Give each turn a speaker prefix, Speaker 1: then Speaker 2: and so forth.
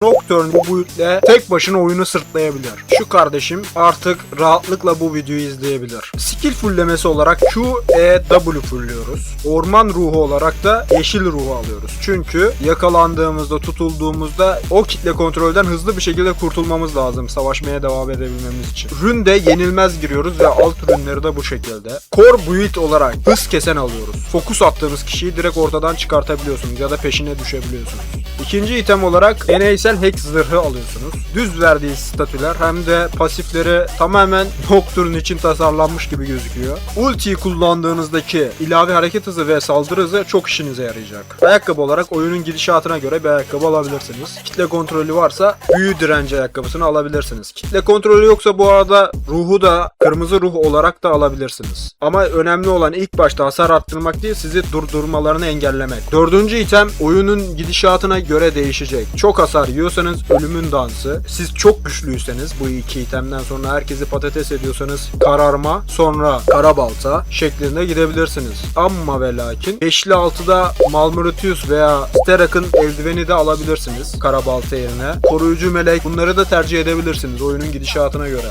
Speaker 1: No Nocturne bu build'le tek başına oyunu sırtlayabilir. Şu kardeşim artık rahatlıkla bu videoyu izleyebilir. Skill fulllemesi olarak Q, E, W fullliyoruz. Orman ruhu olarak da yeşil ruhu alıyoruz. Çünkü yakalandığımızda, tutulduğumuzda o kitle kontrolden hızlı bir şekilde kurtulmamız lazım savaşmaya devam edebilmemiz için. Ründe yenilmez giriyoruz ve alt rünleri de bu şekilde. Core build olarak hız kesen alıyoruz. Fokus attığınız kişiyi direkt ortadan çıkartabiliyorsunuz ya da peşine düşebiliyorsunuz. İkinci item olarak deneysel hex zırhı alıyorsunuz. Düz verdiği statüler hem de pasifleri tamamen Nocturne için tasarlanmış gibi gözüküyor. Ultiyi kullandığınızdaki ilave hareket hızı ve saldırı hızı çok işinize yarayacak. Ayakkabı olarak oyunun gidişatına göre bir ayakkabı alabilirsiniz. Kitle kontrolü varsa büyü direnci ayakkabısını alabilirsiniz. Kitle kontrolü yoksa bu arada ruhu da kırmızı ruh olarak da alabilirsiniz. Ama önemli olan ilk başta hasar arttırmak değil sizi durdurmalarını engellemek. Dördüncü item oyunun gidişatına göre değişecek. Çok hasar yiyorsanız ölümün dansı. Siz çok güçlüyseniz bu iki itemden sonra herkesi patates ediyorsanız kararma sonra karabalta şeklinde gidebilirsiniz. Amma ve lakin 5'li 6'da Malmurutius veya Sterak'ın eldiveni de alabilirsiniz karabalta yerine. Koruyucu melek bunları da tercih edebilirsiniz oyunun gidişatına göre.